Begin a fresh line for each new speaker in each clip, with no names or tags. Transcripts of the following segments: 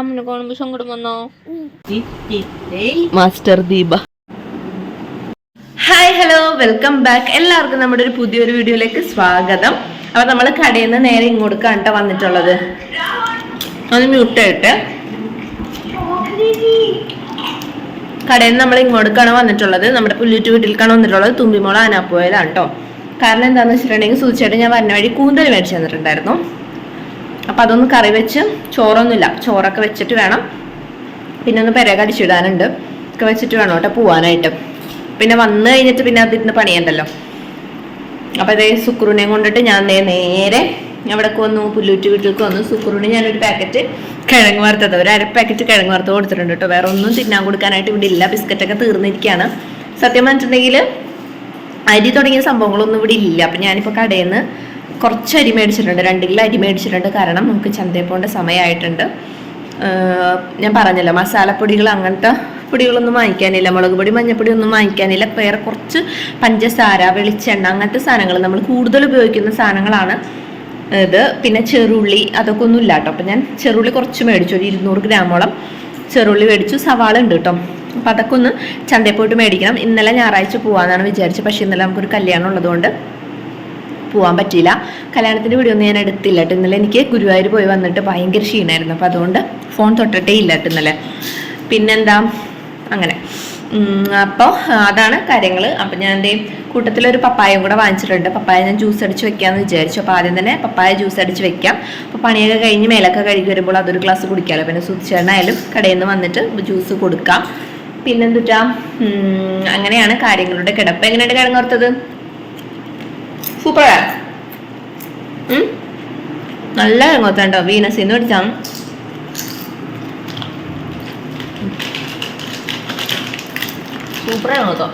അമ്മനെ കാണുമ്പോ സങ്കടം വന്നോ
master Deepa hi hello welcome back എല്ലാവർക്കും നമ്മുടെ ഒരു പുതിയൊരു വീഡിയോയിലേക്ക് സ്വാഗതം. അപ്പൊ നമ്മൾ കടയിൽ നിന്ന് നേരെ ഇങ്ങോട്ട് കണ്ട വന്നിട്ടുള്ളത്. ഒന്ന് മ്യൂട്ടായിട്ട് കടയിൽ നിന്ന് നമ്മൾ ഇങ്ങോട്ടേക്കാണ് വന്നിട്ടുള്ളത്. നമ്മുടെ പുല്ലൂറ്റ് വീട്ടിലേക്കാണ് വന്നിട്ടുള്ളത്. തുമ്പിമോള അനാപ്പോയിലാണ് കേട്ടോ കാരണം എന്താണെന്ന് വെച്ചിട്ടുണ്ടെങ്കിൽ സൂചിച്ചായിട്ട് ഞാൻ വന്ന വഴി കൂന്തൽ മേടിച്ചു തന്നിട്ടുണ്ടായിരുന്നു. അപ്പം അതൊന്ന് കറി വെച്ച് ചോറൊന്നുമില്ല. ചോറൊക്കെ വെച്ചിട്ട് വേണം. പിന്നെ ഒന്ന് പെരക അടിച്ചിടാനുണ്ട്. ഒക്കെ വെച്ചിട്ട് വേണം കേട്ടോ പോവാനായിട്ട്. പിന്നെ വന്ന് കഴിഞ്ഞിട്ട് പിന്നെ അതിരുന്ന് പണിയണ്ടല്ലോ. അപ്പം അതേ സുക്രൂനെ കൊണ്ടിട്ട് ഞാൻ നേരെ അവിടേക്ക് വന്നു. പുല്ലൂറ്റ് വീട്ടിലേക്ക് വന്നു. സുക്രുവിന് ഞാനൊരു പാക്കറ്റ് കിഴങ്ങ് വറുത്തത്. ഒരു അര പാക്കറ്റ് കിഴങ്ങ് വറുത്ത് കൊടുത്തിട്ടുണ്ട് കേട്ടോ. വേറെ ഒന്നും തിന്നാൻ കൊടുക്കാനായിട്ട് ഇവിടെ ഇല്ല. ബിസ്ക്കറ്റൊക്കെ തീർന്നിരിക്കുകയാണ് സത്യം പറഞ്ഞിട്ടുണ്ടെങ്കിൽ അരി തുടങ്ങിയ സംഭവങ്ങളൊന്നും ഇവിടെ ഇല്ല. അപ്പം ഞാനിപ്പോൾ കടയിൽ നിന്ന് കുറച്ച് അരി മേടിച്ചിട്ടുണ്ട് രണ്ട് കിലോ അരി മേടിച്ചിട്ടുണ്ട്. കാരണം നമുക്ക് ചന്തയിൽ പോകേണ്ട സമയമായിട്ടുണ്ട്. ഞാൻ പറഞ്ഞല്ലോ മസാലപ്പൊടികൾ അങ്ങനത്തെ പൊടികളൊന്നും വാങ്ങിക്കാനില്ല മുളക് പൊടി മഞ്ഞപ്പൊടി ഒന്നും വാങ്ങിക്കാനില്ല. വേറെ കുറച്ച് പഞ്ചസാര വെളിച്ചെണ്ണ അങ്ങനത്തെ സാധനങ്ങൾ നമ്മൾ കൂടുതൽ ഉപയോഗിക്കുന്ന സാധനങ്ങളാണ് ഇത്. പിന്നെ ചെറുള്ളി അതൊക്കെ ഒന്നും ഇല്ല കേട്ടോ. അപ്പം ഞാൻ ചെറുള്ളി കുറച്ച് മേടിച്ചു ഒരു ഇരുന്നൂറ് ഗ്രാമോളം ചെറുള്ളി മേടിച്ചു. സവാള ഉണ്ട് കേട്ടോ. അപ്പം അതൊക്കെ ഒന്ന് ചന്തയിൽ പോയിട്ട് മേടിക്കണം. ഇന്നലെ ഞായറാഴ്ച പോകാമെന്നാണ് വിചാരിച്ചത്. പക്ഷേ ഇന്നലെ നമുക്കൊരു കല്യാണം ഉള്ളതുകൊണ്ട് പോകാൻ പറ്റിയില്ല. കല്യാണത്തിന്റെ വീഡിയോ ഒന്നും ഞാൻ എടുത്തില്ല കേട്ടോ ഇന്നലെ എനിക്ക് ഗുരുവായൂർ പോയി വന്നിട്ട് ഭയങ്കര ക്ഷീണമായിരുന്നു അപ്പോൾ അതുകൊണ്ട് ഫോൺ തൊട്ടിട്ടേ ഇല്ല കേട്ടോ ഇന്നലെ. പിന്നെന്താ? അങ്ങനെ. അപ്പോൾ അതാണ് കാര്യങ്ങൾ അപ്പം ഞാൻ എന്റെ കൂട്ടത്തിലൊരു പപ്പായയും കൂടെ വാങ്ങിച്ചിട്ടുണ്ട്. പപ്പായ ഞാൻ ജ്യൂസ് അടിച്ച് വെക്കാമെന്ന് വിചാരിച്ചു. അപ്പോൾ ആദ്യം തന്നെ പപ്പായ ജ്യൂസ് അടിച്ച് വെക്കാം. അപ്പോൾ പണിയൊക്കെ കഴിഞ്ഞ് മേലൊക്കെ കഴുകി വരുമ്പോൾ അതൊരു ഗ്ലാസ് കുടിക്കാമല്ലോ പിന്നെ സുധിച്ചേട്ടനായാലും കടയിൽ നിന്ന് വന്നിട്ട് ജ്യൂസ് കൊടുക്കാം. പിന്നെന്തുട്ടാ? ഉം, അങ്ങനെയാണ് കാര്യങ്ങളുടെ കിടപ്പ്. എങ്ങനെയാണ് കിടങ്ങോർത്തത് സൂപ്പറാ. ഉം? നല്ല കിഴങ്ങോത്തുണ്ടോ വീനസിന്ന് മേടിച്ചാണ് സൂപ്പർ കിഴങ്ങോത്തോ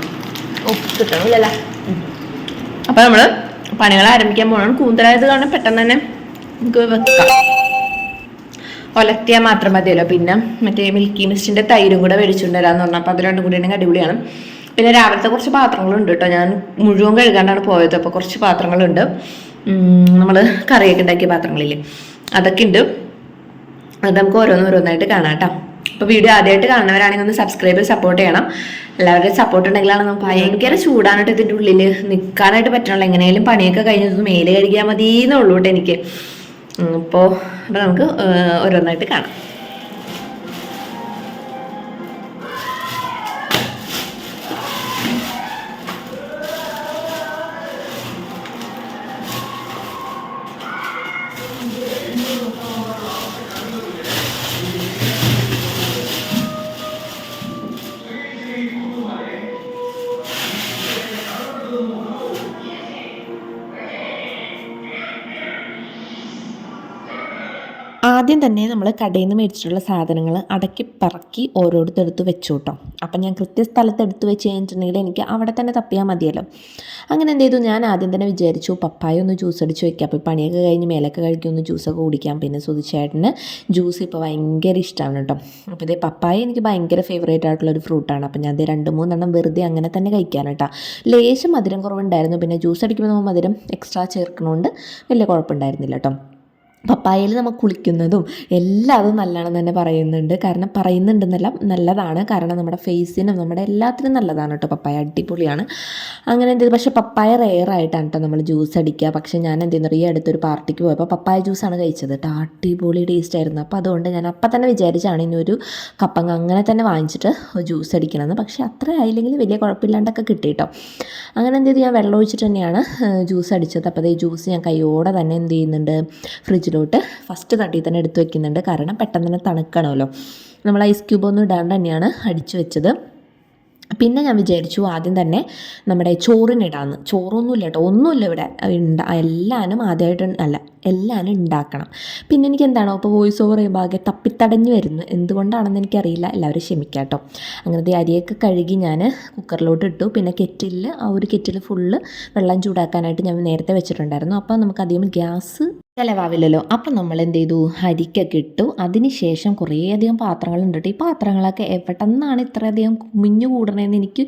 ഓ കിട്ടണില്ലല്ലോ. അപ്പൊ നമ്മൾ പണികൾ ആരംഭിക്കാൻ പോകണം കൂന്തലായത് കാരണം പെട്ടെന്ന് തന്നെ നമുക്ക് വെക്കാം. ഒലത്തിയാൽ മാത്രം മതിയല്ലോ. പിന്നെ മറ്റേ മിൽക്കി മിസ്റ്റിന്റെ തൈരും കൂടെ മേടിച്ചുകൊണ്ട് വരാന്ന് പറഞ്ഞാൽ അപ്പോൾ അത് രണ്ടും കൂടി അടിപൊളിയാണ്. പിന്നെ രാവിലത്തെ കുറച്ച് പാത്രങ്ങളുണ്ട് കേട്ടോ. ഞാൻ മുഴുവൻ കഴുകാണ്ടാണ് പോയത്. അപ്പോൾ കുറച്ച് പാത്രങ്ങളുണ്ട്. നമ്മൾ കറിയൊക്കെ ഉണ്ടാക്കിയ പാത്രങ്ങളില്ലേ അതൊക്കെ ഉണ്ട്. അത് നമുക്ക് ഓരോന്ന് ഓരോന്നായിട്ട് കാണാം കേട്ടോ. അപ്പോൾ വീഡിയോ ആദ്യമായിട്ട് കാണുന്നവരാണെങ്കിൽ ഒന്ന് സബ്സ്ക്രൈബ് സപ്പോർട്ട് ചെയ്യണം. എല്ലാവരുടെയും സപ്പോർട്ട് ഉണ്ടെങ്കിലാണ് നമുക്ക് ഭയങ്കര ചൂടാനായിട്ട് ഇതിന്റെ ഉള്ളിൽ നിൽക്കാനായിട്ട് പറ്റണല്ലോ. എങ്ങനെയാലും പണിയൊക്കെ കഴിഞ്ഞത് മേലെ കഴുകിയാൽ മതി എന്നുള്ളൂ കേട്ടോ എനിക്ക്. അപ്പോൾ അപ്പോൾ നമുക്ക് ഓരോന്നായിട്ട് കാണാം.
ആദ്യം തന്നെ നമ്മൾ കടയിൽ നിന്ന് മേടിച്ചിട്ടുള്ള സാധനങ്ങൾ അടക്കി പറക്കി ഓരോരുത്തടുത്ത് വെച്ചു കേട്ടോ അപ്പം ഞാൻ കൃത്യസ്ഥലത്ത് എടുത്ത് വെച്ച് കഴിഞ്ഞിട്ടുണ്ടെങ്കിൽ എനിക്ക് അവിടെ തന്നെ തപ്പിയാൽ മതിയല്ലോ. അങ്ങനെ എന്ത് ചെയ്തു? ഞാൻ ആദ്യം തന്നെ വിചാരിച്ചു പപ്പായ ഒന്ന് ജ്യൂസ് അടിച്ച് വെക്കാം. അപ്പോൾ പണിയൊക്കെ കഴിഞ്ഞ് മേലൊക്കെ കഴിക്കും ഒന്ന് ജ്യൂസൊക്കെ കുടിക്കാം. പിന്നെ സുധിച്ചേട്ടന് ജ്യൂസ് ഇപ്പോൾ ഭയങ്കര ഇഷ്ടമാണ് കേട്ടോ. അപ്പോൾ ഇതേ പപ്പായ എനിക്ക് ഭയങ്കര ഫേവറേറ്റ് ആയിട്ടുള്ള ഒരു ഫ്രൂട്ടാണ് അപ്പോൾ ഞാൻ ഇത് രണ്ട് മൂന്നെണ്ണം വെറുതെ അങ്ങനെ തന്നെ കഴിക്കാൻ കേട്ടോ. ലേശം മധുരം കുറവുണ്ടായിരുന്നു. പിന്നെ ജ്യൂസ് അടിക്കുമ്പോൾ നമ്മൾ മധുരം എക്സ്ട്രാ ചേർക്കണോണ്ട് വലിയ കുഴപ്പമുണ്ടായിരുന്നില്ല കേട്ടോ. പപ്പായയിൽ നമ്മൾ കുളിക്കുന്നതും എല്ലാം അതും നല്ലതാണെന്ന് തന്നെ പറയുന്നുണ്ട്. കാരണം പറയുന്നുണ്ടെന്നല്ല നല്ലതാണ്. കാരണം നമ്മുടെ ഫേസിനും നമ്മുടെ എല്ലാത്തിനും നല്ലതാണ് കേട്ടോ പപ്പായ. അടിപൊളിയാണ്. അങ്ങനെ എന്ത് പക്ഷേ പപ്പായ റെയറായിട്ടാണ് കേട്ടോ നമ്മൾ ജ്യൂസ് അടിക്കുക. പക്ഷേ ഞാൻ എന്ത് ചെയ്യുന്നു? ഈ അടുത്തൊരു പാർട്ടിക്ക് പോയപ്പോൾ പപ്പായ ജ്യൂസാണ് കഴിച്ചത് കേട്ടോ. അടിപൊളി ടേസ്റ്റ് ആയിരുന്നു. അപ്പോൾ അതുകൊണ്ട് ഞാൻ അപ്പം തന്നെ വിചാരിച്ചാണ് ഇനി ഒരു കപ്പങ്ങ അങ്ങനെ തന്നെ വാങ്ങിച്ചിട്ട് ജ്യൂസ് അടിക്കണമെന്ന്. പക്ഷേ അത്ര ആയില്ലെങ്കിൽ വലിയ കുഴപ്പമില്ലാണ്ടൊക്കെ കിട്ടി കേട്ടോ. അങ്ങനെ എന്ത് ചെയ്തു? ഞാൻ വെള്ളം ഒഴിച്ചിട്ട് തന്നെയാണ് ജ്യൂസ് അടിച്ചത്. അപ്പോൾ ഈ ജ്യൂസ് ഞാൻ കൈയോടെ തന്നെ എന്ത് ചെയ്യുന്നുണ്ട്? ഫ്രിഡ്ജിലോട്ട് ഫസ്റ്റ് തട്ടി തന്നെ എടുത്ത് വെക്കുന്നുണ്ട്. കാരണം പെട്ടെന്ന് തന്നെ തണുക്കണമല്ലോ. നമ്മൾ ഐസ് ക്യൂബ് ഒന്നും ഇടാണ്ട് തന്നെയാണ് അടിച്ചു വെച്ചത്. പിന്നെ ഞാൻ വിചാരിച്ചു ആദ്യം തന്നെ നമ്മുടെ ചോറിനിടാന്ന് ചോറൊന്നുമില്ല കേട്ടോ. ഒന്നുമില്ല ഇവിടെ. ഉണ്ടാ എല്ലാനും ആദ്യമായിട്ട് അല്ല എല്ലാവരും ഉണ്ടാക്കണം പിന്നെ എനിക്ക് എന്താണോ ഇപ്പോൾ വോയിസ് ഓവർ ചെയ്യുമ്പോൾ ആകെ തപ്പിത്തടഞ്ഞു വരുന്നു എന്തുകൊണ്ടാണെന്ന് എനിക്കറിയില്ല. എല്ലാവരും ക്ഷമിക്കാം കേട്ടോ. അങ്ങനത്തെ അരിയൊക്കെ കഴുകി ഞാൻ കുക്കറിലോട്ട് ഇട്ടു. പിന്നെ കെറ്റിലിൽ ആ ഒരു കെറ്റിൽ ഫുള്ള് വെള്ളം ചൂടാക്കാനായിട്ട് ഞാൻ നേരത്തെ വെച്ചിട്ടുണ്ടായിരുന്നു. അപ്പോൾ നമുക്ക് അധികം ഗ്യാസ് ചിലവാവില്ലല്ലോ. അപ്പം നമ്മൾ എന്ത് ചെയ്തു അരിക്കൊക്കെ ഇട്ടു. അതിനുശേഷം കുറേയധികം പാത്രങ്ങളുണ്ട് ഈ പാത്രങ്ങളൊക്കെ എവിടെന്നാണ് ഇത്രയധികം കുമിഞ്ഞു കൂടണതെന്ന് എനിക്ക്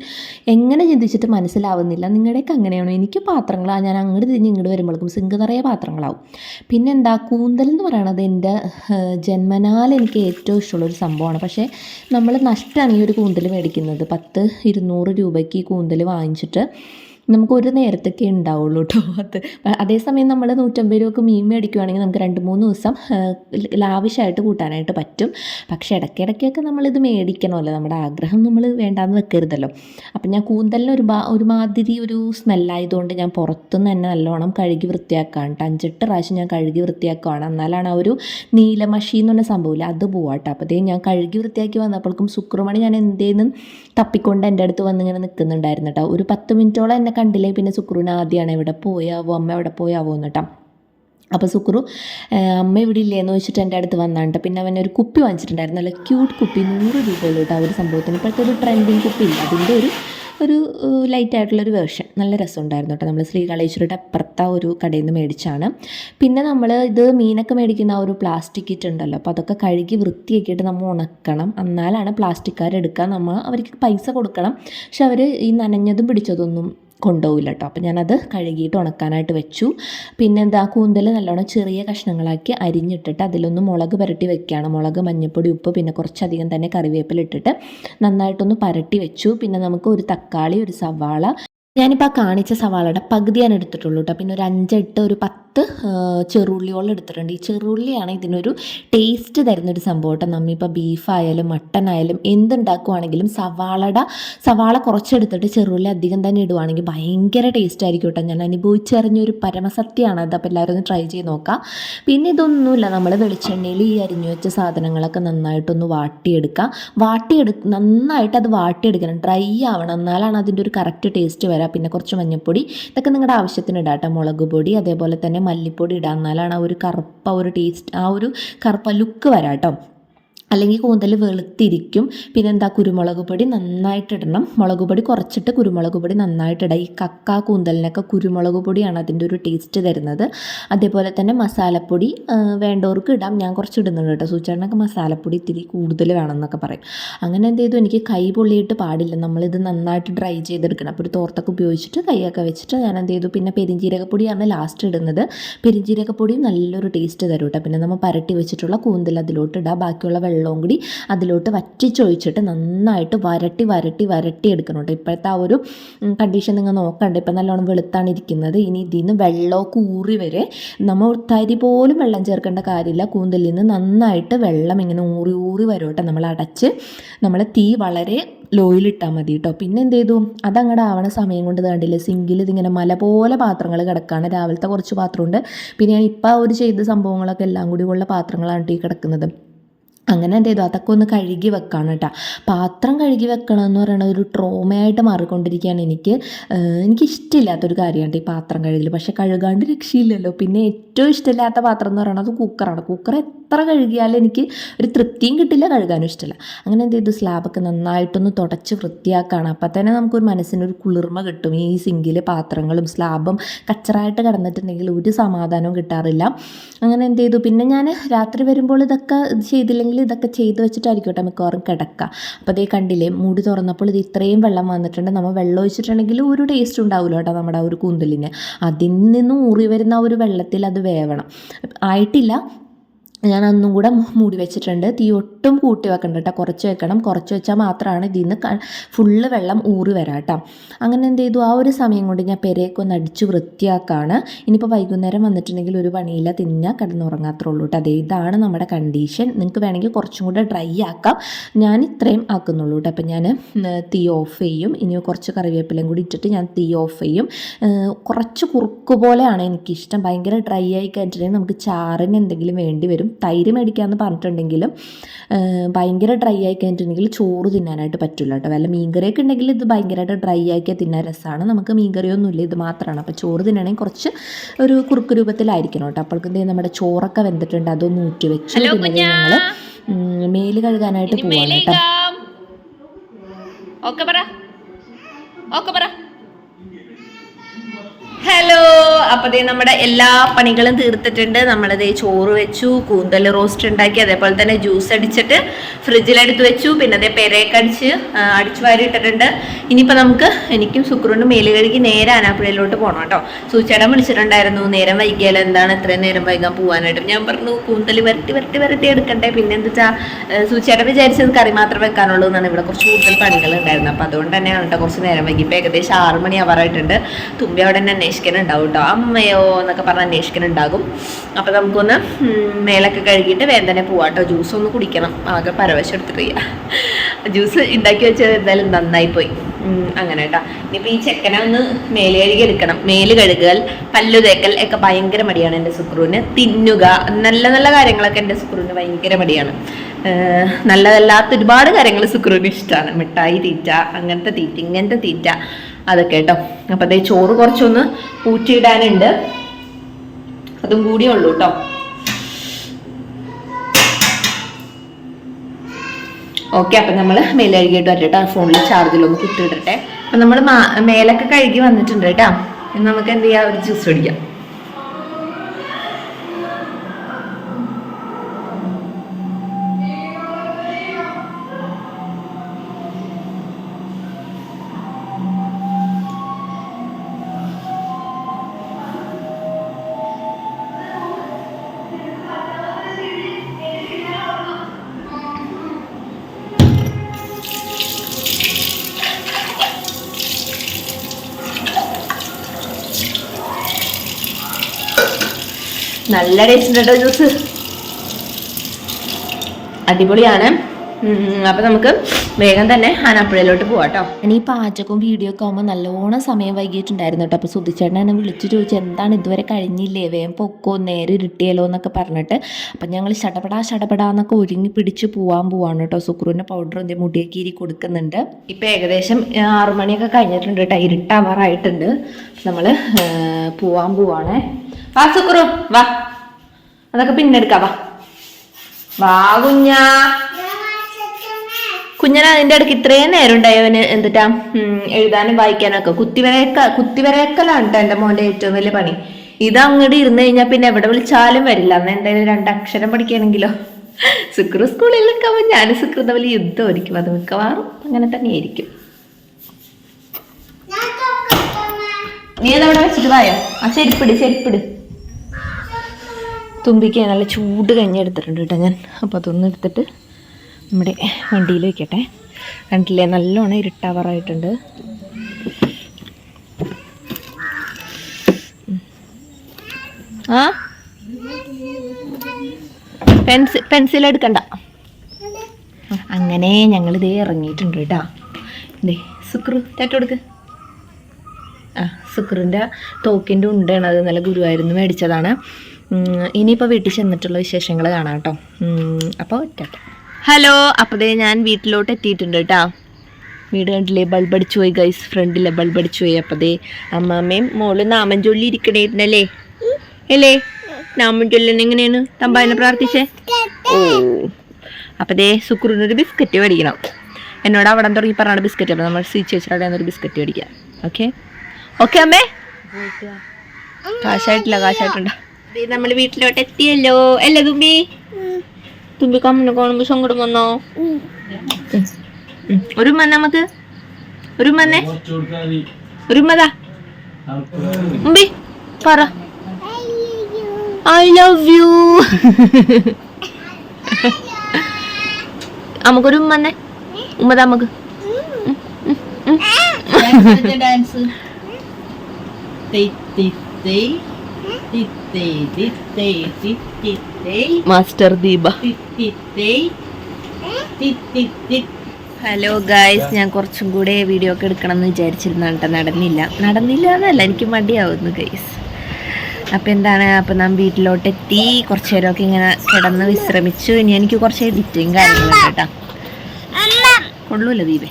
എങ്ങനെ ചിന്തിച്ചിട്ട് മനസ്സിലാവുന്നില്ല. നിങ്ങളുടെയൊക്കെ അങ്ങനെയാണോ? എനിക്ക് പാത്രങ്ങളാണ് ഞാൻ അങ്ങോട്ട് തിരിഞ്ഞ് ഇങ്ങോട്ട് വരുമ്പോഴേക്കും സിങ്ക് നിറയെ പാത്രങ്ങളാവും. പിന്നെ എന്താ കൂന്തൽ എന്ന് പറയണത് എന്റെ ജന്മനാൽ എനിക്ക് ഏറ്റവും ഇഷ്ടമുള്ളൊരു സംഭവമാണ്. പക്ഷേ നമ്മൾ നഷ്ടമാണ് ഈ ഒരു കൂന്തൽ മേടിക്കുന്നത്. പത്ത് ഇരുന്നൂറ് രൂപയ്ക്ക് ഈ കൂന്തൽ വാങ്ങിച്ചിട്ട് നമുക്ക് ഒരു നേരത്തൊക്കെ ഉണ്ടാവുള്ളൂ കേട്ടോ അത് അതേസമയം നമ്മൾ നൂറ്റമ്പത് രൂപക്ക് മീൻ മേടിക്കുവാണെങ്കിൽ നമുക്ക് രണ്ട് മൂന്ന് ദിവസം ലാവിഷായിട്ട് കൂട്ടാനായിട്ട് പറ്റും. പക്ഷേ ഇടയ്ക്കിടയ്ക്കൊക്കെ നമ്മളിത് മേടിക്കണമല്ലോ. നമ്മുടെ ആഗ്രഹം നമ്മൾ വേണ്ടാന്ന് വെക്കരുതല്ലോ. അപ്പം ഞാൻ കൂന്തലിന് ഒരു ഒരുമാതിരി ഒരു സ്മെല്ലായതുകൊണ്ട് ഞാൻ പുറത്തുനിന്ന് തന്നെ നല്ലോണം കഴുകി വൃത്തിയാക്കുകയാണ് അഞ്ചെട്ട് പ്രാവശ്യം ഞാൻ കഴുകി വൃത്തിയാക്കുകയാണ് എന്നാലാണ് ആ ഒരു നീലമഷി എന്ന് പറഞ്ഞ സംഭവമില്ല അത് പോവാട്ടോ അതേ ഞാൻ കഴുകി വൃത്തിയാക്കി വന്നപ്പോഴേക്കും ശുക്രമണി ഞാൻ എന്തേന്ന് തപ്പിക്കൊണ്ട് എന്റെ അടുത്ത് വന്നിങ്ങനെ നിൽക്കുന്നുണ്ടായിരുന്നു കേട്ടോ ഒരു പത്ത് മിനിറ്റോളം എന്നെ കണ്ടില്ലേ? പിന്നെ സുക്രുവിനെ ആദ്യമാണ് എവിടെ പോയാവോ അമ്മ എവിടെ പോയാവോ എന്നിട്ടാ അപ്പോൾ സുക്രു അമ്മ ഇവിടെ ഇല്ലേന്ന് വെച്ചിട്ട് എന്റെ അടുത്ത് വന്നാണ്ട് പിന്നെ അവൻ ഒരു കുപ്പി വാങ്ങിച്ചിട്ടുണ്ടായിരുന്നു. നല്ല ക്യൂട്ട് കുപ്പി നൂറ് രൂപയുള്ളൂ കേട്ടോ ആ ഒരു സംഭവത്തിന്. ഇപ്പോഴത്തെ ഒരു ട്രെൻഡിങ് കുപ്പി ഇല്ല. അതിന്റെ ഒരു ഒരു ലൈറ്റ് ആയിട്ടുള്ളൊരു വേർഷൻ നല്ല രസമുണ്ടായിരുന്നു കേട്ടോ. നമ്മൾ ശ്രീകാളേശ്വരിയുടെ അപ്പുറത്ത ഒരു കടയിൽ നിന്ന് മേടിച്ചാണ് പിന്നെ നമ്മൾ ഇത് മീനൊക്കെ മേടിക്കുന്ന ആ ഒരു പ്ലാസ്റ്റിക് കിറ്റ് ഉണ്ടല്ലോ. അപ്പോൾ അതൊക്കെ കഴുകി വൃത്തിയാക്കിയിട്ട് നമ്മൾ ഉണക്കണം. എന്നാലാണ് പ്ലാസ്റ്റിക്കാർ എടുക്കുക നമ്മൾ അവർക്ക് പൈസ കൊടുക്കണം. പക്ഷെ അവർ ഈ നനഞ്ഞതും പിടിച്ചതൊന്നും കൊണ്ടുപോകില്ല കേട്ടോ അപ്പോൾ ഞാനത് കഴുകിയിട്ട് ഉണക്കാനായിട്ട് വെച്ചു. പിന്നെ എന്താ കൂന്തൽ നല്ലോണം ചെറിയ കഷ്ണങ്ങളാക്കി അരിഞ്ഞിട്ടിട്ട് അതിലൊന്ന് മുളക് പുരട്ടി വെക്കുകയാണ്. മുളക് മഞ്ഞൾപ്പൊടി ഉപ്പ് പിന്നെ കുറച്ചധികം തന്നെ കറിവേപ്പില ഇട്ടിട്ട് നന്നായിട്ടൊന്ന് പരട്ടി വെച്ചു. പിന്നെ നമുക്ക് ഒരു തക്കാളി ഒരു സവാള. ഞാനിപ്പോൾ ആ കാണിച്ച സവാളയുടെ പകുതിയാണ് എടുത്തിട്ടുള്ളൂ കേട്ടോ. പിന്നെ ഒരു അഞ്ചെട്ട് ഒരു പത്ത് ആ, ചെറുള്ളിയോളം എടുത്തിട്ടുണ്ട്. ഈ ചെറുള്ളിയാണ് ഇതിനൊരു ടേസ്റ്റ് തരുന്നൊരു സംഭവം കേട്ടോ. നമ്മിപ്പോൾ ബീഫായാലും മട്ടൻ ആയാലും എന്തുണ്ടാക്കുവാണെങ്കിലും സവാളട സവാള കുറച്ചെടുത്തിട്ട് ചെറുള്ളി അധികം തന്നെ ഇടുവാണെങ്കിൽ ഭയങ്കര ടേസ്റ്റ് ആയിരിക്കും കേട്ടോ. ഞാൻ അനുഭവിച്ചറിഞ്ഞൊരു പരമസത്യമാണ് അത്. അപ്പോൾ എല്ലാവരും ഒന്ന് ട്രൈ ചെയ്ത് നോക്കാം. പിന്നെ ഇതൊന്നുമില്ല. നമ്മൾ വെളിച്ചെണ്ണയിൽ ഈ അരിഞ്ഞു വെച്ച സാധനങ്ങളൊക്കെ നന്നായിട്ടൊന്ന് വാട്ടിയെടുക്കുക വാട്ടിയെടു നന്നായിട്ട് അത് വാട്ടിയെടുക്കണം. ഡ്രൈ ആവണം. എന്നാലാണ് അതിന്റെ ഒരു കറക്റ്റ് ടേസ്റ്റ് വരിക പിന്നെ കുറച്ച് മഞ്ഞൾപ്പൊടി ഇതൊക്കെ നിങ്ങളുടെ ആവശ്യത്തിന് ഇടാം മുളക് പൊടി അതേപോലെ തന്നെ മല്ലിപ്പൊടി ഇടാം എന്നാലാണ് ആ ഒരു കറുപ്പ് ആ ഒരു ടേസ്റ്റ് ആ ഒരു കറുപ്പ ലുക്ക് വരാം കേട്ടോ അല്ലെങ്കിൽ കൂന്തൽ വെളുത്തിരിക്കും. പിന്നെ എന്താ കുരുമുളക് പൊടി നന്നായിട്ട് ഇടണം. മുളക് പൊടി കുറച്ചിട്ട് കുരുമുളക് പൊടി നന്നായിട്ട് ഈ കക്ക കൂന്തലിനൊക്കെ കുരുമുളക് പൊടിയാണ് അതിന്റെ ഒരു ടേസ്റ്റ് തരുന്നത്. അതേപോലെ തന്നെ മസാലപ്പൊടി വേണ്ടവർക്ക് ഇടാം. ഞാൻ കുറച്ച് ഇടുന്നുണ്ട് കേട്ടോ. സൂചാരണക്ക് മസാലപ്പൊടി ഇത്തിരി കൂടുതൽ വേണമെന്നൊക്കെ പറയും. അങ്ങനെ എന്ത് ചെയ്തു? എനിക്ക് കൈ പൊള്ളിയിട്ട് പാടില്ല. നമ്മളിത് നന്നായിട്ട് ഡ്രൈ ചെയ്തെടുക്കണം. അപ്പോൾ ഒരു തോർത്തൊക്കെ ഉപയോഗിച്ചിട്ട് കൈയൊക്കെ വെച്ചിട്ട് ഞാൻ എന്ത് ചെയ്തു? പിന്നെ പെരിഞ്ചീരകപ്പൊടിയാണ് ലാസ്റ്റ് ഇടുന്നത്. പെരിഞ്ചീരകപ്പൊടിയും നല്ലൊരു ടേസ്റ്റ് തരും കേട്ടോ. പിന്നെ നമ്മൾ പരട്ടി വെച്ചിട്ടുള്ള കൂന്തൽ അതിലോട്ട് ഇടുക ബാക്കിയുള്ള വെള്ളവും കൂടി അതിലോട്ട് വറ്റിച്ചൊഴിച്ചിട്ട് നന്നായിട്ട് വരട്ടി വരട്ടി വരട്ടി എടുക്കണം ഇപ്പോഴത്തെ ആ ഒരു കണ്ടീഷൻ നിങ്ങൾ നോക്കണ്ട. ഇപ്പം നല്ലോണം വെളുത്താണ് ഇരിക്കുന്നത്. ഇനി ഇതിൽ നിന്ന് വെള്ളമൊക്കെ ഊറി വരെ നമ്മൾ തരി പോലും വെള്ളം ചേർക്കേണ്ട കാര്യമില്ല. കൂന്തലിൽ നിന്ന് നന്നായിട്ട് വെള്ളം ഇങ്ങനെ ഊറി ഊറി വരും കേട്ടോ. നമ്മൾ അടച്ച് നമ്മൾ തീ വളരെ ലോയിലിട്ടാൽ മതി കേട്ടോ. പിന്നെ എന്ത് ചെയ്തു? അതങ്ങടെ ആവണ സമയം കൊണ്ട് കണ്ടില്ല? സിങ്കിൽ ഇതിങ്ങനെ മല പോലെ പാത്രങ്ങൾ കിടക്കുകയാണ് രാവിലത്തെ കുറച്ച് പാത്രമുണ്ട് പിന്നെ ഞാൻ ഇപ്പോൾ ആ ഒരു ചെയ്ത സംഭവങ്ങളൊക്കെ എല്ലാം കൂടി ഉള്ള പാത്രങ്ങളാണ് ഈ കിടക്കുന്നത്. അങ്ങനെ എന്ത് ചെയ്തു? അതൊക്കെ ഒന്ന് കഴുകി വെക്കാണ് കേട്ടോ. പാത്രം കഴുകി വെക്കണം എന്ന് പറയുന്നത് ഒരു ട്രോമയായിട്ട് മാറിക്കൊണ്ടിരിക്കുകയാണ് എനിക്ക്. എനിക്ക് ഇഷ്ടമില്ലാത്തൊരു കാര്യമാണ് ഈ പാത്രം കഴുകൽ പക്ഷെ കഴുകാണ്ട് രക്ഷയില്ലല്ലോ. പിന്നെ ഏറ്റവും ഇഷ്ടമില്ലാത്ത പാത്രം എന്ന് പറയുന്നത് കുക്കറാണ് കുക്കർ എത്ര കഴുകിയാലും എനിക്ക് ഒരു തൃപ്തിയും കിട്ടില്ല കഴുകാനും ഇഷ്ടമില്ല. അങ്ങനെ എന്ത് ചെയ്തു? സ്ലാബൊക്കെ നന്നായിട്ടൊന്ന് തുടച്ച് വൃത്തിയാക്കുകയാണ് അപ്പം തന്നെ നമുക്കൊരു മനസ്സിനൊരു കുളിർമ കിട്ടും. ഈ സിങ്കിൽ പാത്രങ്ങളും സ്ലാബും കച്ചറായിട്ട് കിടന്നിട്ടുണ്ടെങ്കിൽ ഒരു സമാധാനവും കിട്ടാറില്ല. അങ്ങനെ എന്ത് ചെയ്തു? പിന്നെ ഞാൻ രാത്രി വരുമ്പോൾ ഇതൊക്കെ ഇത് ഇതൊക്കെ ചെയ്തു വെച്ചിട്ടായിരിക്കും കേട്ടോ മിക്കവാറും കിടക്കുക. അപ്പോൾ അതേ കണ്ടില്ലേ മൂടി തുറന്നപ്പോൾ ഇത് ഇത്രയും വെള്ളം വന്നിട്ടുണ്ട്. നമ്മൾ വെള്ളം ഒഴിച്ചിട്ടുണ്ടെങ്കിൽ ഒരു ടേസ്റ്റ് ഉണ്ടാവില്ല കേട്ടോ നമ്മുടെ ആ ഒരു കൂന്തലിന്. അതിൽ നിന്ന് ഊറി വരുന്ന ആ ഒരു വെള്ളത്തിൽ അത് വേവണം. ആയിട്ടില്ല ഞാൻ അന്നും കൂടെ മൂടി വെച്ചിട്ടുണ്ട്. തീ ഒട്ടും കൂട്ടി വെക്കണ്ട കേട്ടോ കുറച്ച് വെക്കണം. കുറച്ച് വെച്ചാൽ മാത്രമാണ് ഇതിൽ നിന്ന് ഫുള്ള് വെള്ളം ഊറി വരാം കേട്ടോ അങ്ങനെ എന്ത് ചെയ്തു? ആ ഒരു സമയം കൊണ്ട് ഞാൻ പെരയൊക്കെ ഒന്ന് അടിച്ച് വൃത്തിയാക്കാണ്. ഇനിയിപ്പോൾ വൈകുന്നേരം വന്നിട്ടുണ്ടെങ്കിൽ ഒരു പണിയില്ല. തിന്നാ കിടന്നുറങ്ങാത്രേ ഉള്ളൂ കേട്ടോ അതേ ഇതാണ് നമ്മുടെ കണ്ടീഷൻ നിങ്ങൾക്ക് വേണമെങ്കിൽ കുറച്ചും കൂടെ ഡ്രൈ ആക്കാം. ഞാൻ ഇത്രയും ആക്കുന്നുള്ളൂ കേട്ടോ അപ്പം ഞാൻ തീ ഓഫ് ചെയ്യും. ഇനി കുറച്ച് കറിവേപ്പിലയും കൂടി ഇട്ടിട്ട് ഞാൻ തീ ഓഫ് ചെയ്യും. കുറച്ച് കുറുക്ക് പോലെയാണ് എനിക്കിഷ്ടം. ഭയങ്കര ഡ്രൈ ആയി കഴിഞ്ഞിട്ടുണ്ടെങ്കിൽ നമുക്ക് ചാറിന് എന്തെങ്കിലും വേണ്ടി വരും. തൈര് മേടിക്കാമെന്ന് പറഞ്ഞിട്ടുണ്ടെങ്കിലും ഭയങ്കര ഡ്രൈ ആയി കഴിഞ്ഞിട്ടുണ്ടെങ്കിൽ ചോറ് തിന്നാനായിട്ട് പറ്റില്ല കേട്ടോ. വല്ല മീൻകറിയൊക്കെ ഉണ്ടെങ്കിൽ ഇത് ഭയങ്കരമായിട്ട് ഡ്രൈ ആക്കിയാൽ തിന്നാൻ രസമാണ് നമുക്ക് മീൻകറിയൊന്നുമില്ല ഇത് മാത്രമാണ് അപ്പോൾ ചോറ് തിന്നണമെങ്കിൽ കുറച്ച് ഒരു കുറുക്ക് രൂപത്തിലായിരിക്കണം കേട്ടോ. അപ്പോഴേക്കും നമ്മുടെ ചോറൊക്കെ വെന്തിട്ടുണ്ട് അതൊന്ന് ഊറ്റി വെച്ച് പിന്നെ ഞങ്ങൾ മേൽ കഴുകാനായിട്ട് പോവാണ് കേട്ടോ.
ഓക്കെ പറ. ഓക്കെ പറ.
ഹലോ അപ്പൊ ദേ നമ്മുടെ എല്ലാ പണികളും തീർത്തിട്ടുണ്ട്. നമ്മളത് ചോറ് വെച്ചു കൂന്തൽ റോസ്റ്റ് ഉണ്ടാക്കി അതേപോലെ തന്നെ ജ്യൂസ് അടിച്ചിട്ട് ഫ്രിഡ്ജിലെടുത്ത് വെച്ചു. പിന്നെ അതേ പെരയൊക്കെ അടിച്ച് അടിച്ചു വാരി ഇട്ടിട്ടുണ്ട് ഇനിയിപ്പോൾ നമുക്ക് എനിക്കും ശുക്രനും മേൽ കഴുകി നേരെ ആനാപ്പുഴയിലോട്ട് പോകണം കേട്ടോ. സൂച്ചേടൻ വിളിച്ചിട്ടുണ്ടായിരുന്നു നേരം വൈകിയാൽ എന്താണ് ഇത്രയും നേരം വൈകാൻ പോകാനായിട്ട് ഞാൻ പറഞ്ഞു കൂന്തൽ വരട്ടി വരട്ടി വരട്ടി എടുക്കണ്ടേ? പിന്നെ എന്താ വെച്ചാൽ സൂച്ചേട്ടൻ വിചാരിച്ചത് കറി മാത്രം വെക്കാനുള്ളൂ എന്നാണ്. ഇവിടെ കുറച്ച് കൂടുതൽ പണികൾ ഉണ്ടായിരുന്നത് അപ്പോൾ അതുകൊണ്ട് തന്നെയാണ് കേട്ടോ കുറച്ച് നേരം വൈകി ഏകദേശം ആറ് മണി ആവാറായിട്ടുണ്ട് തുമ്പി അവിടെ തന്നെ അന്വേഷിക്കാനുണ്ടാവും കേട്ടോ അമ്മയോ എന്നൊക്കെ പറഞ്ഞ് അന്വേഷിക്കാനുണ്ടാകും അപ്പോൾ നമുക്കൊന്ന് മേലൊക്കെ കഴുകിയിട്ട് വേഗം തന്നെ പോവാം കേട്ടോ ജ്യൂസ് ഒന്ന് കുടിക്കണം. ആകെ പരവശം എടുത്തിട്ട് ജ്യൂസ് ഉണ്ടാക്കി വെച്ചത് എന്തായാലും നന്നായി പോയി. അങ്ങനെ കേട്ടോ ഇനിയിപ്പോൾ ഈ ചെക്കനെ ഒന്ന് മേൽ കഴുകി എടുക്കണം. മേൽ കഴുകൽ പല്ലു തേക്കൽ ഒക്കെ ഭയങ്കര മടിയാണ് എന്റെ സുക്രുവിന്. തിന്നുക നല്ല നല്ല കാര്യങ്ങളൊക്കെ എന്റെ സുക്രുവിന് ഭയങ്കര മടിയാണ്. നല്ലതല്ലാത്ത ഒരുപാട് കാര്യങ്ങൾ സുക്രുവിന് ഇഷ്ടമാണ് മിഠായി തീറ്റ അങ്ങനത്തെ തീറ്റ ഇങ്ങനത്തെ തീറ്റ. അതൊക്കെ കേട്ടോ. അപ്പം അതേ ചോറ് കുറച്ചൊന്ന് ഊറ്റിയിടാനുണ്ട്. അതും കൂടിയേ ഉള്ളൂ കേട്ടോ. ഓക്കെ അപ്പം നമ്മൾ മേലെ കഴുകിയിട്ട് വരട്ടെ ഫോണിൽ ചാർജിലൊന്ന് കുത്തിയിടട്ടെ. അപ്പം നമ്മൾ മേലൊക്കെ കഴുകി വന്നിട്ടുണ്ട് കേട്ടോ. നമുക്ക് എന്ത് ചെയ്യാം? ഒരു ജ്യൂസ് കുടിക്കാം. നല്ല ടേസ്റ്റ് ഉണ്ട് ജ്യൂസ് അടിപൊളിയാണ്. അപ്പൊ നമുക്ക് വേഗം തന്നെ ആനാപ്പുഴയിലോട്ട് പോവാട്ടോ
കേട്ടോ ഈ പാചകവും വീഡിയോ ഒക്കെ ആകുമ്പോൾ നല്ലോണം സമയം വൈകിട്ടുണ്ടായിരുന്നു കേട്ടോ അപ്പോൾ സുധിച്ചേട്ടൻ എന്നെ വിളിച്ചു ചോദിച്ചു എന്താണ് ഇതുവരെ കഴിഞ്ഞില്ലേ? വേഗം പൊക്കോ? നേരെ ഇരുട്ടിയല്ലോ എന്നൊക്കെ പറഞ്ഞിട്ട് അപ്പം ഞങ്ങൾ ചടപടാ ചടപടാ എന്നൊക്കെ ഒരുങ്ങി പിടിച്ച് പോവാൻ പോവാണ് കേട്ടോ സുക്രൂന്റെ പൗഡർ എന്തെങ്കിലും മുടിയൊക്കെ ഇരി കൊടുക്കുന്നുണ്ട്.
ഇപ്പൊ ഏകദേശം ആറു മണിയൊക്കെ കഴിഞ്ഞിട്ടുണ്ട് കേട്ടോ ഇരുട്ടാവാറായിട്ടുണ്ട്. നമ്മൾ ആ, പോവാൻ പോവാണേ. വാ സുക്രു വാ. അതൊക്കെ പിന്നെ എടുക്കാം വാ. വാ കുഞ്ഞാ. കുഞ്ഞന അതിന്റെ ഇടയ്ക്ക് ഇത്രയും നേരം ഉണ്ടായി അവന് എന്തിട്ടാ? എഴുതാനും വായിക്കാനും ഒക്കെ കുത്തിവരക്ക കുത്തിവരക്കലാണ് എന്റെ മോന്റെ ഏറ്റവും വലിയ പണി. ഇത് അങ്ങോട്ട് ഇരുന്ന് കഴിഞ്ഞാൽ പിന്നെ എവിടെ വിളിച്ചാലും വരില്ല. അന്ന് എന്തായാലും രണ്ടക്ഷരം പഠിക്കുകയാണെങ്കിലോ സുക്രു സ്കൂളിൽ നിൽക്കുമ്പോൾ ഞാൻ സുക്രു തമ്മിൽ യുദ്ധമായിരിക്കും അത് മിക്കവാറും അങ്ങനെ തന്നെയായിരിക്കും. നീ അതവിടെ വെച്ചിട്ട് വായോ? ആ ചെരുപ്പിട് ചെരുപ്പിട്. തുമ്പിക്ക് നല്ല ചൂട് കഞ്ഞി എടുത്തിട്ടുണ്ട് കേട്ടോ ഞാൻ. അപ്പോൾ അതൊന്ന് എടുത്തിട്ട് നമ്മുടെ വണ്ടിയിൽ വയ്ക്കട്ടെ. കണ്ടില്ലേ നല്ലോണം ഇരുട്ടാവറായിട്ടുണ്ട്. ആ? പെൻസിൽ പെൻസിൽ എടുക്കണ്ട. അങ്ങനെ ഞങ്ങൾ ഇതേ ഇറങ്ങിയിട്ടുണ്ട് കേട്ടോ. ദേ സുക്രു ടാറ്റ കൊടുക്ക് ആ സുക്രുവിന്റെ തോക്കിന്റെ ഉണ്ടാണ് അത് നല്ല ഗുരുവായിരുന്നു മേടിച്ചതാണ്. ഇനിയിപ്പോൾ വീട്ടിൽ ചെന്നിട്ടുള്ള വിശേഷങ്ങൾ കാണാം കേട്ടോ. അപ്പോൾ ടാറ്റ ഹലോ അപ്പോൾ ദേ ഞാൻ വീട്ടിലോട്ട് എത്തിയിട്ടുണ്ട് കേട്ടോ വീട് കണ്ടില്ലേ? ബൾബ് അടിച്ചു പോയി ഗൈസ് ഫ്രണ്ടിലെ ബൾബ് അടിച്ചു പോയി. അപ്പോൾ ദേ അമ്മാമ്മയും മോൾ നാമൻചൊല്ലി ഇരിക്കണേരുന്നല്ലേ? അല്ലേ? നാമൻചൊല്ലി എങ്ങനെയാണ്? തമ്പാനെ പ്രാർത്ഥിച്ചേ? ഓ. അപ്പോൾ ദേ സുക്രൂനൊരു ബിസ്ക്കറ്റ് മേടിക്കണം. എന്നോട് അവിടെ തുടങ്ങി പറഞ്ഞാണ് ബിസ്ക്കറ്റ്. അപ്പോൾ നമ്മൾ സീ ചേച്ചിയുടെ ഒരു ബിസ്ക്കറ്റ് മേടിക്കാം ഓക്കെ ഓക്കെ അമ്മേ? കാശായിട്ടില്ല കാശായിട്ടുണ്ടോ? നമ്മൾ വീട്ടിലോട്ട് എത്തിയല്ലോ. അല്ലേ തുമ്പി?
തുമ്പിക്ക് അമ്മനെ കാണുമ്പോ സങ്കടം വന്നോ.
ഒരു ഉമ്മ നമുക്ക് ഒരു ഉമ്മന്നെ ഒരു ഉമ്മതാ ഉമ്പി പറ. ഐ ലവ് യു നമുക്കൊരു ഉമ്മന്നെ ഉമ്മതാ നമുക്ക്
dance
master Deepa hello guys ഞാൻ കുറച്ചും കൂടെ വീഡിയോ ഒക്കെ എടുക്കണം എന്ന് വിചാരിച്ചിരുന്നു. കേട്ടോ നടന്നില്ല. നടന്നില്ല എന്നല്ല എനിക്ക് മടിയാവുന്നു ഗൈസ് അപ്പം എന്താണ്? അപ്പം നാം വീട്ടിലോട്ട് എത്തി കുറച്ച് നേരമൊക്കെ ഇങ്ങനെ കിടന്ന് വിശ്രമിച്ചു. ഇനി എനിക്ക് കുറച്ച് എഡിറ്റിങ് കാര്യങ്ങളുണ്ട് കേട്ടോ. കൊള്ളൂല ദീപേ.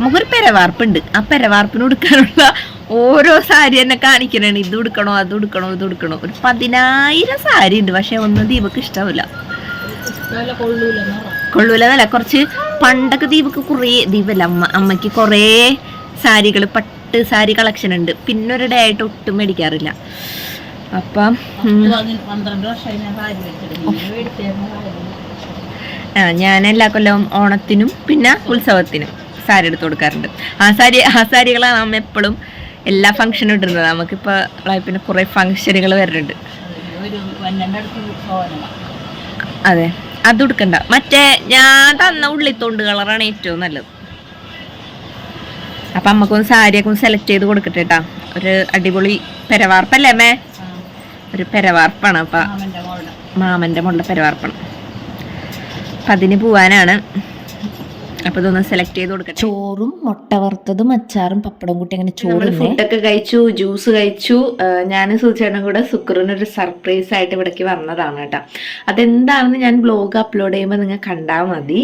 നമുക്കൊരു പെരവാർപ്പുണ്ട്. ആ പെരവാർപ്പിന് കൊടുക്കാനുള്ള ഓരോ സാരി എന്നെ കാണിക്കണേ ഇത് കൊടുക്കണോ അത് കൊടുക്കണോ ഇത് കൊടുക്കണോ ഒരു പതിനായിരം സാരി ഉണ്ട് പക്ഷെ ഒന്നും ദീപക്ക് ഇഷ്ടാവില്ല. കൊള്ളൂലെന്നല്ല കുറച്ച് പണ്ടൊക്കെ ദീപക്ക് കുറേ ദീപല്ല അമ്മ അമ്മയ്ക്ക് കുറേ സാരികൾ പട്ട് സാരി കളക്ഷൻ ഉണ്ട് പിന്നെ ഒരു ഡേ ആയിട്ട് ഒട്ടും മേടിക്കാറില്ല. അപ്പം ആ ഞാൻ എല്ലാ കൊല്ലവും ഓണത്തിനും പിന്നെ ഉത്സവത്തിനും സാരി എടുത്ത് കൊടുക്കാറുണ്ട്. ആ സാരി ആ സാരികളാണ് അമ്മ എപ്പോഴും എല്ലാ ഫംഗ്ഷനും ഇടുന്നത്. നമുക്കിപ്പോൾ പിന്നെ കുറേ ഫംഗ്ഷനുകൾ വരുന്നുണ്ട്. അതെ. അത് ഉടുക്കണ്ട. മറ്റേ ഞാൻ തന്ന ഉള്ളിത്തൊണ്ട് കളറാണ് ഏറ്റവും നല്ലത്. അപ്പൊ അമ്മക്കൊന്ന് സാരിയൊക്കെ ഒന്ന് സെലക്ട് ചെയ്ത് കൊടുക്കട്ടെ കേട്ടാ ഒരു അടിപൊളി പെരവാർപ്പല്ലേ അമ്മേ? ഒരു പെരവാർപ്പാണ്. അപ്പൊ മാമന്റെ മുള്ള പെരവാർപ്പാണ്. അപ്പൊ അതിന് പോവാനാണ്. അപ്പൊ ഇതൊന്ന് സെലക്ട് ചെയ്ത് കൊടുക്കട്ടെ.
ചോറും മുട്ട വറുത്തതും അച്ചാറും പപ്പടം കൂട്ടി അങ്ങനെ ചോറ്
ഫുഡ്
ഒക്കെ
ഫുഡൊക്കെ കഴിച്ചു ജ്യൂസ് കഴിച്ചു. ഞാൻ സൂചേട്ടനും കൂടെ സുക്രനൊരു സർപ്രൈസ് ആയിട്ട് ഇവിടേക്ക് വന്നതാണ് കേട്ടോ. അതെന്താണെന്ന് ഞാൻ ബ്ലോഗ് അപ്ലോഡ് ചെയ്യുമ്പോൾ നിങ്ങൾ കണ്ടാൽ മതി.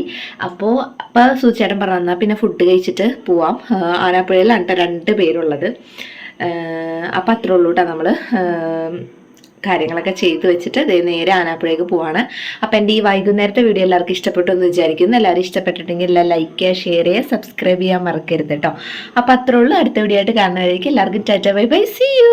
അപ്പോൾ അപ്പോൾ സൂചേട്ടൻ തന്നാൽ പിന്നെ ഫുഡ് കഴിച്ചിട്ട് പോവാം. ആനാപ്പുഴയിലാണ് കേട്ടോ രണ്ട് പേരുള്ളത്. അപ്പം അത്രേ ഉള്ളൂ കേട്ടോ നമ്മൾ കാര്യങ്ങളൊക്കെ ചെയ്തു വെച്ചിട്ട് ദേ നേരെ ആനാപ്പുഴയ്ക്ക് പോവാണ്. അപ്പം എന്റെ ഈ വൈകുന്നേരത്തെ വീഡിയോ എല്ലാവർക്കും ഇഷ്ടപ്പെട്ടു എന്ന് വിചാരിക്കുന്നു. എല്ലാവരും ഇഷ്ടപ്പെട്ടിട്ടുണ്ടെങ്കിൽ എല്ലാം ലൈക്ക് ചെയ്യുക ഷെയർ ചെയ്യുക സബ്സ്ക്രൈബ് ചെയ്യാൻ മറക്കരുത് കേട്ടോ. അപ്പം അത്രേ ഉള്ളൂ. അടുത്ത വീഡിയോ ആയിട്ട് കാണുന്നവരേക്കും എല്ലാവർക്കും tata bye bye. See you